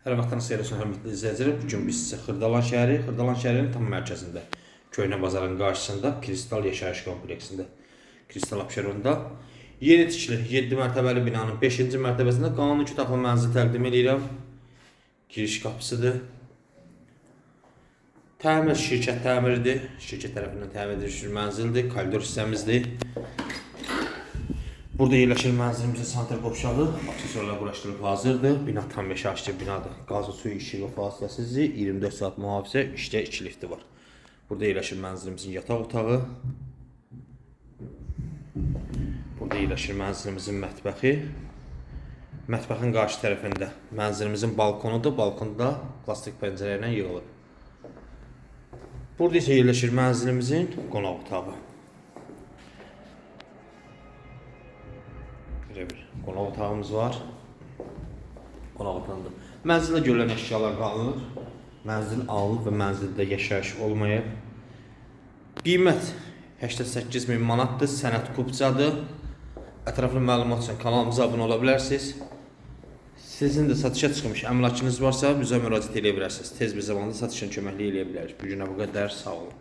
Hər vaxtınız xeyir olsun hörmətli izləyicilər. Bu gün biz sizə Xırdalan şəhəri, Xırdalan şəhərinin tam mərkəzində, Köhnə bazarın qarşısında Kristal yaşayış kompleksində, Kristal Abşeronda yeni tikili 7 mərtəbəli binanın 5-ci mərtəbəsində qanuni kitablı mənzil təqdim edirəm. Giriş qapısıdır. Təmir şirkət təmiridir. Şirkət tərəfindən təmir edilmiş mənzildir. Koridor hissəmizdir. Burada yerləşir mənzilimizin sanitar qovşağı, aksesuarlar quraşdırılıb hazırdır. Bina tam yaşayışlı binadır. Qazı, suyu, işığı fasiləsizdir. 24 saat mühafizə, işdə 2 lifti var. Burada yerləşir mənzilimizin yataq otağı. Burada yerləşir mənzilimizin mətbəxi. Mətbəxin qarşı tərəfində mənzilimizin balkonudur. Balkonda plastik pəncərə ilə yığılıb. Burada isə yerləşir mənzilimizin qonaq otağı. Belə bir qonaq otağımız var. Qonaq otağında. Mənzildə görülən əşyalar qalınır. Mənzil alınıb və mənzildə yaşayış olmayıb. Qiymət 88 min manatdır, sənəd kupçadır. Ətraflı məlumat üçün kanalımıza abunə ola bilərsiniz. Sizin də satışa çıxmış əmlakınız varsa bizə müraciət edə bilərsiniz. Tez bir zamanda satışın köməkliyi eləyə bilərik. Bu günə bu qədər, sağ olun.